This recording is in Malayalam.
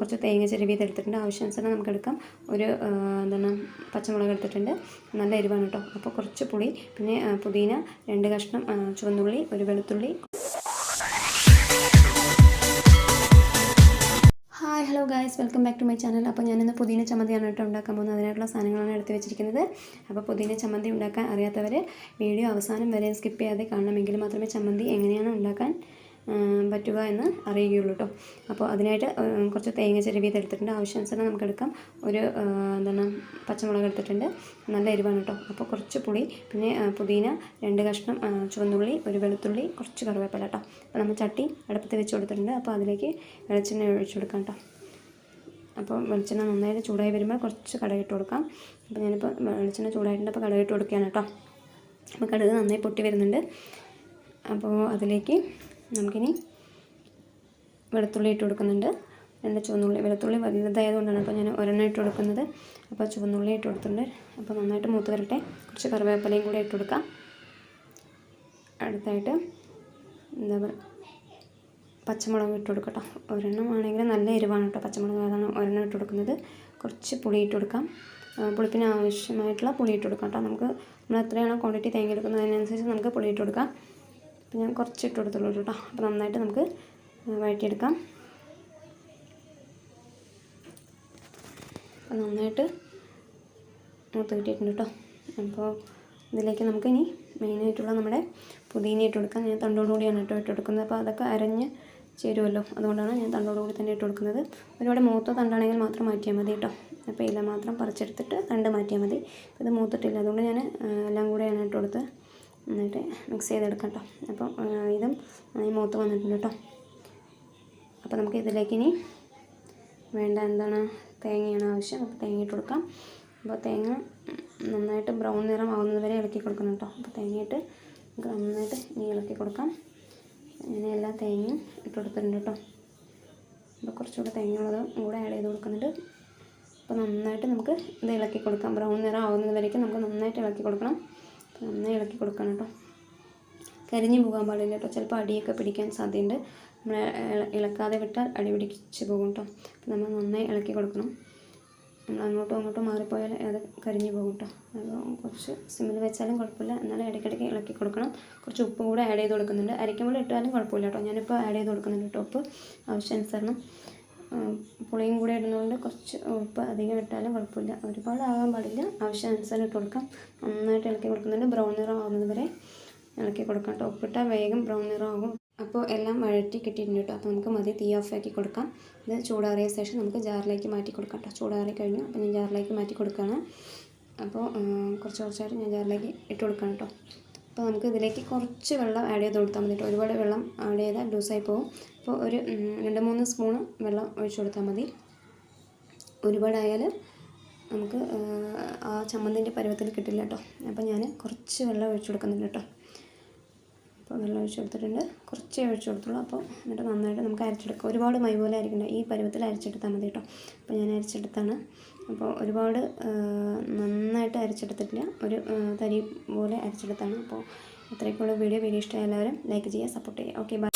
കുറച്ച് തേങ്ങ ചെരുവിയത് എടുത്തിട്ടുണ്ട്. ആവശ്യാനുസരണം നമുക്ക് എടുക്കാം. ഒരു എന്താണ് പച്ചമുളക് എടുത്തിട്ടുണ്ട്. നല്ല എരിവാണ് കേട്ടോ അപ്പോൾ കുറച്ച് പുളി പിന്നെ പുതിന രണ്ട് കഷ്ണം ചുവന്നുള്ളി ഒരു വെളുത്തുള്ളി. Hi hello guys. Welcome back to my channel. അപ്പോൾ ഞാനിന്ന് പുതിന ചമ്മന്തിയാണ് കേട്ടോ ഉണ്ടാക്കാൻ പോകുന്നത്. അതിനായിട്ടുള്ള സാധനങ്ങളാണ് എടുത്ത് വെച്ചിരിക്കുന്നത്. അപ്പോൾ പുതിന ചമ്മന്തി ഉണ്ടാക്കാൻ അറിയാത്തവർ വീഡിയോ അവസാനം വരെ സ്കിപ്പ് ചെയ്യാതെ കാണണമെങ്കിൽ മാത്രമേ ചമ്മന്തി എങ്ങനെയാണ് ഉണ്ടാക്കാൻ പറ്റുക എന്ന് അറിയുകയുള്ളൂ കേട്ടോ അപ്പോൾ അതിനായിട്ട് കുറച്ച് തേങ്ങ ചിരവിയത് എടുത്തിട്ടുണ്ട്. ആവശ്യാനുസരണം നമുക്ക് എടുക്കാം. ഒരു എന്താണ് പച്ചമുളക് എടുത്തിട്ടുണ്ട്. നല്ല എരിവാണ് കേട്ടോ അപ്പോൾ കുറച്ച് പുളി പിന്നെ പുതിന രണ്ട് കഷ്ണം ചുവന്നുള്ളി ഒരു വെളുത്തുള്ളി കുറച്ച് കറിവേപ്പില കേട്ടോ അപ്പോൾ നമ്മൾ ചട്ടി അടുപ്പത്ത് വെച്ച് കൊടുത്തിട്ടുണ്ട്. അപ്പോൾ അതിലേക്ക് വെളിച്ചെണ്ണ ഒഴിച്ചു കൊടുക്കാം കേട്ടോ അപ്പോൾ വെളിച്ചെണ്ണ നന്നായിട്ട് ചൂടായി വരുമ്പോൾ കുറച്ച് കടകിട്ട് കൊടുക്കാം. അപ്പോൾ ഞാനിപ്പോൾ വെളിച്ചെണ്ണ ചൂടായിട്ടുണ്ട്. അപ്പോൾ കടകിട്ട് കൊടുക്കുകയാണ് കേട്ടോ അപ്പോൾ കടുക് നന്നായി പൊട്ടി വരുന്നുണ്ട്. അപ്പോൾ അതിലേക്ക് നമുക്കിനി വെളുത്തുള്ളി ഇട്ട് കൊടുക്കുന്നുണ്ട്. രണ്ട് ചുവന്നുള്ളി വെളുത്തുള്ളി വലുതായതുകൊണ്ടാണ് അപ്പോൾ ഞാൻ ഒരെണ്ണം ഇട്ട് കൊടുക്കുന്നത്. അപ്പോൾ ചുവന്നുള്ളി ഇട്ട് കൊടുത്തിട്ടുണ്ട്. അപ്പോൾ നന്നായിട്ട് മൂത്ത് വരട്ടെ. കുറച്ച് കറിവേപ്പിലയും കൂടെ ഇട്ട് കൊടുക്കാം. അടുത്തായിട്ട് എന്താ പറയുക പച്ചമുളക് ഇട്ട് കൊടുക്കട്ടോ ഒരെണ്ണം ആണെങ്കിൽ നല്ല എരിവാണ് കേട്ടോ പച്ചമുളക്. അതാണ് ഒരെണ്ണം ഇട്ട് കൊടുക്കുന്നത്. കുറച്ച് പുളി ഇട്ട് കൊടുക്കാം. പുളിപ്പിന് ആവശ്യമായിട്ടുള്ള പുളി ഇട്ട് കൊടുക്കാം കേട്ടോ. നമുക്ക് നമ്മൾ എത്രയാണോ ക്വാണ്ടിറ്റി തേങ്ങ എടുക്കുന്നതിനനുസരിച്ച് നമുക്ക് പുളി ഇട്ട് കൊടുക്കാം. അപ്പോൾ ഞാൻ കുറച്ച് ഇട്ട് കൊടുത്തുള്ളൂ കേട്ടോ. അപ്പോൾ നന്നായിട്ട് നമുക്ക് വഴറ്റിയെടുക്കാം. അപ്പോൾ നന്നായിട്ട് മൂത്ത് കിട്ടിയിട്ടുണ്ട് കേട്ടോ. അപ്പോൾ ഇതിലേക്ക് നമുക്ക് ഇനി മെയിനായിട്ടുള്ള നമ്മുടെ പുതിന ഇട്ട് കൊടുക്കാം. ഞാൻ തണ്ടോടുകൂടിയാണ് കേട്ടോ ഇട്ട് കൊടുക്കുന്നത്. അപ്പോൾ അതൊക്കെ അരഞ്ഞ് ചേരുമല്ലോ അതുകൊണ്ടാണ് ഞാൻ തണ്ടോടുകൂടി തന്നെ ഇട്ട് കൊടുക്കുന്നത്. ഒരുപാട് മൂത്ത തണ്ടാണെങ്കിൽ മാത്രം മാറ്റിയാൽ മതി കേട്ടോ. അപ്പോൾ ഇല മാത്രം പറിച്ചെടുത്തിട്ട് തണ്ട് മാറ്റിയാൽ മതി. ഇത് മൂത്തിട്ടില്ല. അതുകൊണ്ട് ഞാൻ എല്ലാം കൂടെയാണ് ഇട്ട് കൊടുത്തത്. എന്നിട്ട് മിക്സ് ചെയ്തെടുക്കാം കേട്ടോ അപ്പം ഇതും മൂത്ത് വന്നിട്ടുണ്ട് കേട്ടോ. അപ്പോൾ നമുക്ക് ഇതിലേക്ക് ഇനി വേണ്ട എന്താണ് തേങ്ങയാണ് ആവശ്യം. അപ്പോൾ തേങ്ങ ഇട്ട് കൊടുക്കാം. അപ്പോൾ തേങ്ങ നന്നായിട്ട് ബ്രൗൺ നിറം ആവുന്നത് വരെ ഇളക്കി കൊടുക്കണം കേട്ടോ. അപ്പോൾ തേങ്ങയിട്ട് നമുക്ക് നന്നായിട്ട് ഇനി ഇളക്കി കൊടുക്കാം. അങ്ങനെ എല്ലാ തേങ്ങയും ഇട്ട് കൊടുത്തിട്ടുണ്ട് കേട്ടോ. അപ്പോൾ കുറച്ചുകൂടെ തേങ്ങയുള്ളത് കൂടെ ആഡ് ചെയ്ത് കൊടുക്കുന്നുണ്ട്. അപ്പോൾ നന്നായിട്ട് നമുക്ക് ഇത് ഇളക്കി കൊടുക്കാം. ബ്രൗൺ നിറം ആവുന്നത് വരേക്കും നമുക്ക് നന്നായിട്ട് ഇളക്കി കൊടുക്കണം. നന്നായി ഇളക്കി കൊടുക്കണം കേട്ടോ. കരിഞ്ഞു പോകാൻ പാടില്ല കേട്ടോ. ചിലപ്പോൾ അടിയൊക്കെ പിടിക്കാൻ സാധ്യതയുണ്ട്. നമ്മൾ ഇളക്കാതെ വിട്ടാൽ അടി പിടിച്ച് പോകും കേട്ടോ. അപ്പോൾ നമ്മൾ നന്നായി ഇളക്കി കൊടുക്കണം. നമ്മൾ അങ്ങോട്ടും അങ്ങോട്ടും മാറിപ്പോയാൽ അത് കരിഞ്ഞു പോകും കേട്ടോ. അപ്പോൾ കുറച്ച് സിമ്മിൽ വെച്ചാലും കുഴപ്പമില്ല. എന്നാലും ഇടയ്ക്കിടയ്ക്ക് ഇളക്കി കൊടുക്കണം. കുറച്ച് ഉപ്പ് കൂടെ ആഡ് ചെയ്ത് കൊടുക്കുന്നുണ്ട്. അരയ്ക്കുമ്പോൾ ഇട്ടാലും കുഴപ്പമില്ല കേട്ടോ. ഞാനിപ്പോൾ ആഡ് ചെയ്ത് കൊടുക്കുന്നുണ്ട് കേട്ടോ ഉപ്പ്. ആവശ്യാനുസരണം. പുളിയും കൂടെ ഇടുന്നതുകൊണ്ട് കുറച്ച് ഉപ്പ് അധികം ഇട്ടാലും കുഴപ്പമില്ല. ഒരുപാട് ആകാൻ പാടില്ല ആവശ്യാനുസരണം ഇട്ട് കൊടുക്കാം. നന്നായിട്ട് ഇളക്കി കൊടുക്കുന്നുണ്ട്. ബ്രൗൺ നിറം ആകുന്നത് വരെ ഇളക്കി കൊടുക്കാം കേട്ടോ. ഉപ്പിട്ടാൽ വേഗം ബ്രൗൺ നിറം ആകും. അപ്പോൾ എല്ലാം വഴറ്റി കിട്ടിയിട്ടുണ്ട് കേട്ടോ. അപ്പോൾ നമുക്ക് മതി തീ ഓഫ് ആക്കി കൊടുക്കാം. ഇത് ചൂടാറിയ ശേഷം നമുക്ക് ജാറിലേക്ക് മാറ്റി കൊടുക്കാം കേട്ടോ. ചൂടാറി കഴിഞ്ഞു. അപ്പോൾ ഞാൻ ജാറിലേക്ക് മാറ്റി കൊടുക്കുകയാണ്. അപ്പോൾ കുറച്ച് കുറച്ചായിട്ട് ഞാൻ ജാറിലേക്ക് ഇട്ട് കൊടുക്കാം കേട്ടോ. അപ്പോൾ നമുക്ക് ഇതിലേക്ക് കുറച്ച് വെള്ളം ആഡ് ചെയ്ത് കൊടുത്താൽ മതി ഒരുപാട് വെള്ളം ആഡ് ചെയ്താൽ ലൂസായി പോകും. അപ്പോൾ ഒരു രണ്ട് മൂന്ന് സ്പൂൺ വെള്ളം ഒഴിച്ചു കൊടുത്താൽ മതി. ഒരുപാടായാൽ നമുക്ക് ആ ചമ്മന്തിന്റെ പരുവത്തിൽ കിട്ടില്ല കേട്ടോ. അപ്പോൾ ഞാൻ കുറച്ച് വെള്ളം ഒഴിച്ചു കൊടുക്കുന്നുണ്ട് കേട്ടോ. അപ്പോൾ വെള്ളം ഒഴിച്ച് കൊടുത്തിട്ടുണ്ട്. കുറച്ച് ഒഴിച്ചു കൊടുത്തുള്ളൂ. അപ്പോൾ എന്നിട്ട് നന്നായിട്ട് നമുക്ക് അരച്ചെടുക്കാം. ഒരുപാട് മൈ പോലെ ആയിരിക്കണ്ട ഈ പരുവത്തിൽ അരച്ചെടുത്താൽ മതി കേട്ടോ. അപ്പോൾ ഞാൻ അരച്ചെടുത്താണ്. അപ്പോൾ ഒരുപാട് നന്നായിട്ട് അരച്ചെടുത്തിട്ടില്ല. ഒരു തരി പോലെ അരച്ചെടുത്താണ്. അപ്പോൾ ഇത്രയൊക്കെയുള്ള വീഡിയോ. വീഡിയോ ഇഷ്ടമായ എല്ലാവരും ലൈക്ക് ചെയ്യുക സപ്പോർട്ട് ചെയ്യുക. Okay bye.